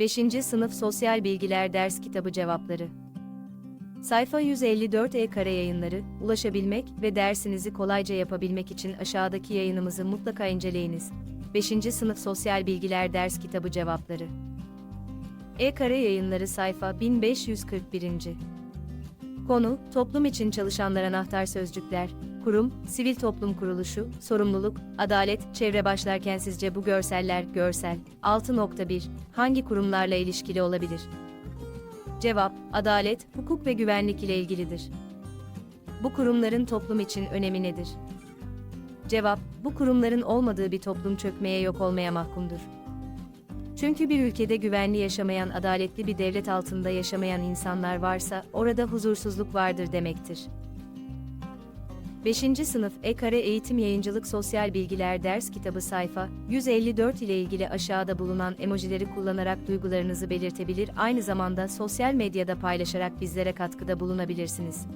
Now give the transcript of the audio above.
5. Sınıf Sosyal Bilgiler Ders Kitabı Cevapları Sayfa 154 E-Kare Yayınları, ulaşabilmek ve dersinizi kolayca yapabilmek için aşağıdaki yayınımızı mutlaka inceleyiniz. 5. Sınıf Sosyal Bilgiler Ders Kitabı Cevapları E-Kare Yayınları sayfa 1541. Konu, toplum için çalışanlar anahtar sözcükler, kurum, sivil toplum kuruluşu, sorumluluk, adalet, çevre başlarken sizce bu görseller, görsel, 6.1, hangi kurumlarla ilişkili olabilir? Cevap, adalet, hukuk ve güvenlik ile ilgilidir. Bu kurumların toplum için önemi nedir? Cevap, bu kurumların olmadığı bir toplum çökmeye yok olmaya mahkumdur. Çünkü bir ülkede güvenli yaşamayan adaletli bir devlet altında yaşamayan insanlar varsa orada huzursuzluk vardır demektir. 5. Sınıf E-Kare Eğitim Yayıncılık Sosyal Bilgiler Ders Kitabı sayfa 154 ile ilgili aşağıda bulunan emojileri kullanarak duygularınızı belirtebilir aynı zamanda sosyal medyada paylaşarak bizlere katkıda bulunabilirsiniz.